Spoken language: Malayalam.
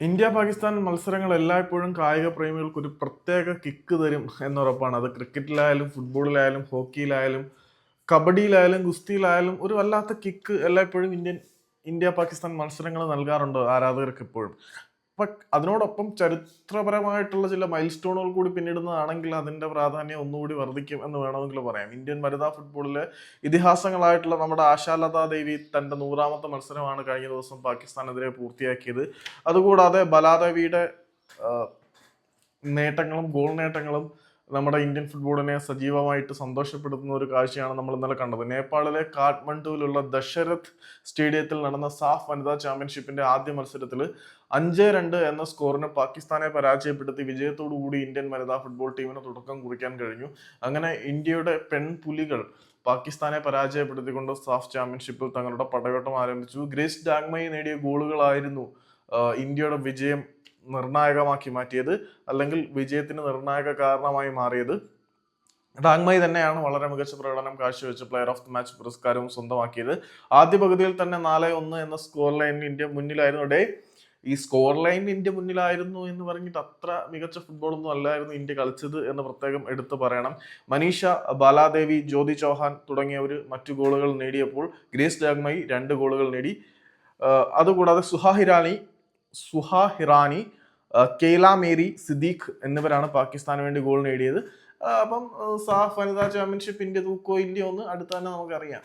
ഇന്ത്യ പാകിസ്ഥാൻ മത്സരങ്ങൾ എല്ലായ്പ്പോഴും കായിക പ്രേമികൾക്ക് ഒരു പ്രത്യേക കിക്ക് തരും എന്നുറപ്പാണ് അത് ക്രിക്കറ്റിലായാലും ഫുട്ബോളിലായാലും ഹോക്കിയിലായാലും കബഡിയിലായാലും ഗുസ്തിയിലായാലും ഒരു വല്ലാത്ത കിക്ക് എല്ലായ്പ്പോഴും ഇന്ത്യൻ ഇന്ത്യ പാകിസ്ഥാൻ മത്സരങ്ങൾ നൽകാറുണ്ട് ആരാധകർക്ക് ബട്ട് അതിനോടൊപ്പം ചരിത്രപരമായിട്ടുള്ള ചില മൈൽ സ്റ്റോണുകൾ കൂടി പിന്നിടുന്നതാണെങ്കിൽ അതിന്റെ പ്രാധാന്യം ഒന്നുകൂടി വർദ്ധിക്കും എന്ന് വേണമെങ്കിൽ പറയാം. ഇന്ത്യൻ വനിതാ ഫുട്ബോളിലെ ഇതിഹാസങ്ങളായിട്ടുള്ള നമ്മുടെ ആശാലതാ ദേവി തന്റെ നൂറാമത്തെ മത്സരമാണ് കഴിഞ്ഞ ദിവസം പാകിസ്ഥാനെതിരെ പൂർത്തിയാക്കിയത്. അതുകൂടാതെ ബലാദേവിയുടെ നേട്ടങ്ങളും ഗോൾ നേട്ടങ്ങളും നമ്മുടെ ഇന്ത്യൻ ഫുട്ബോളിനെ സജീവമായിട്ട് സന്തോഷപ്പെടുത്തുന്ന ഒരു കാഴ്ചയാണ് നമ്മൾ ഇന്നലെ കണ്ടത്. നേപ്പാളിലെ കാഠ്മണ്ഡുവിലുള്ള ദശരഥ് സ്റ്റേഡിയത്തിൽ നടന്ന സാഫ് വനിതാ ചാമ്പ്യൻഷിപ്പിന്റെ ആദ്യ മത്സരത്തിൽ അഞ്ച് രണ്ട് എന്ന സ്കോറിന് പാകിസ്ഥാനെ പരാജയപ്പെടുത്തി വിജയത്തോടുകൂടി ഇന്ത്യൻ വനിതാ ഫുട്ബോൾ ടീമിന് തുടക്കം കുറിക്കാൻ കഴിഞ്ഞു. അങ്ങനെ ഇന്ത്യയുടെ പെൺപുലികൾ പാകിസ്ഥാനെ പരാജയപ്പെടുത്തിക്കൊണ്ട് സാഫ് ചാമ്പ്യൻഷിപ്പിൽ തങ്ങളുടെ പടയോട്ടം ആരംഭിച്ചു. ഗ്രേസ് ഡാഗ്മയി നേടിയ ഗോളുകളായിരുന്നു ഇന്ത്യയുടെ വിജയം നിർണായകമാക്കി മാറ്റിയത് അല്ലെങ്കിൽ വിജയത്തിന് നിർണായക കാരണമായി മാറിയത്. ഡാങ്മൈ തന്നെയാണ് വളരെ മികച്ച പ്രകടനം കാഴ്ചവെച്ച് പ്ലെയർ ഓഫ് ദി മാച്ച് പുരസ്കാരവും സ്വന്തമാക്കിയത്. ആദ്യ പകുതിയിൽ തന്നെ നാല് ഒന്ന് എന്ന സ്കോർ ലൈൻ ഇന്ത്യ മുന്നിലായിരുന്നു. ഡേ ഈ സ്കോർ ലൈൻ ഇന്ത്യ മുന്നിലായിരുന്നു എന്ന് പറഞ്ഞിട്ട് അത്ര മികച്ച ഫുട്ബോൾ ഒന്നും അല്ലായിരുന്നു ഇന്ത്യ കളിച്ചത് എന്ന് പ്രത്യേകം എടുത്തു പറയണം. മനീഷ ബാലാദേവി ജ്യോതി ചൗഹാൻ തുടങ്ങിയവർ മറ്റു ഗോളുകൾ നേടിയപ്പോൾ ഗ്രേസ് ഡാഗ്മൈ രണ്ട് ഗോളുകൾ നേടി. അതുകൂടാതെ സുഹാഹിറാനി സുഹാഹിറാനി ഹിറാനി കെയ്ല മേരി സിദ്ദീഖ് എന്നിവരാണ് പാകിസ്ഥാന് വേണ്ടി ഗോൾ നേടിയത്. അപ്പം സാഫ് വനിതാ ചാമ്പ്യൻഷിപ്പ് ഇന്ത്യ തൂക്കോ ഇല്ലയോ എന്ന് അടുത്ത് തന്നെ നമുക്കറിയാം.